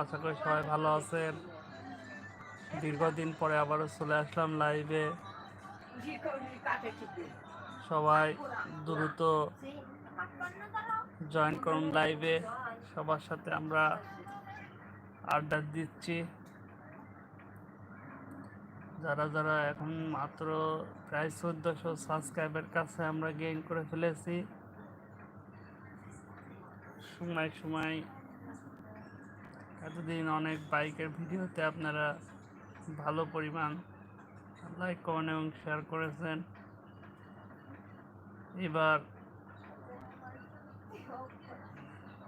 আশা করি সবাই ভালো আছেন। দীর্ঘদিন পরে আবারও চলে আসলাম লাইভে সবাই দ্রুত জয়েন করুন লাইভে সবার সাথে আমরা আড্ডা দিচ্ছি। যারা যারা এখন মাত্র প্রায় চোদ্দশো সাবস্ক্রাইবের কাছে আমরা গেইন করে ফেলেছি। সময় সময় এতদিন অনেক বাইকের ভিডিওতে আপনারা ভালো পরিমাণ লাইক কমেন্ট এবং শেয়ার করেছেন। এবার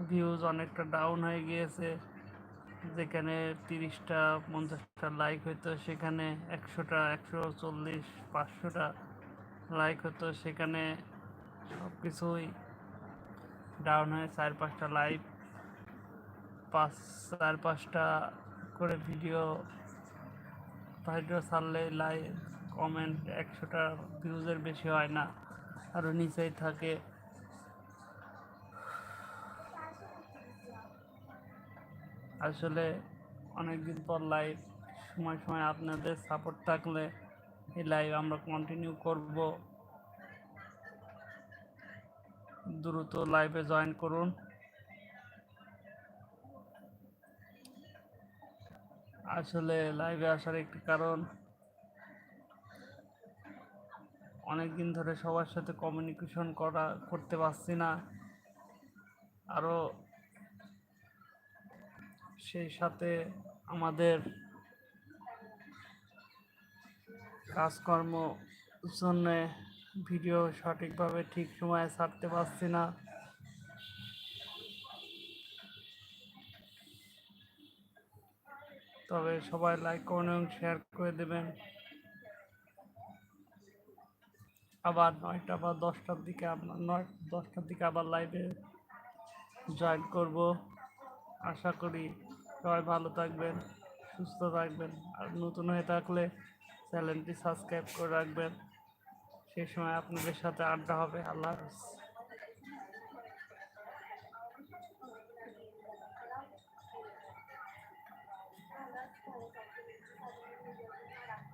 ভিউজ অনেকটা ডাউন হয়ে গিয়েছে। যেখানে তিরিশটা, পঞ্চাশটা লাইক হতো সেখানে একশোটা, একশো চল্লিশ, পাঁচশোটা লাইক হতো, সেখানে সব কিছুই ডাউন হয়ে, চার পাঁচটা লাইভ পাঁচ, চার, পাঁচটা করে ভিডিও ভিডিও ছাড়লে লাইক কমেন্ট একশোটা ভিউজের বেশি হয় না আরও নিচেই থাকে। আসলে অনেকদিন পর লাইভ সময় সময় আপনাদের সাপোর্ট থাকলে এই লাইভ আমরা কন্টিনিউ করব। দ্রুত লাইভে জয়েন করুন। আসলে লাইভে আসার একটি কারণ অনেক দিন ধরে সবার সাথে কমিউনিকেশন করা, করতে পারছি না। আরও সেই সাথে আমাদের কাজকর্ম জন্য ভিডিও সঠিকভাবে ঠিক সময়ে ছাড়তে পারছি না। তবে সবাই লাইক করুন এবং শেয়ার করে দেবেন। আবার নয়টা বা দশটার দিকে আপনার নয় দশটার দিকে আবার লাইভে জয়েন করব। আশা করি সবাই ভালো থাকবেন, সুস্থ থাকবেন, আর নতুন হয়ে থাকলে চ্যানেলটি সাবস্ক্রাইব করে রাখবেন। সেই সময় আপনাদের সাথে আড্ডা হবে। আল্লাহ হাফিজ।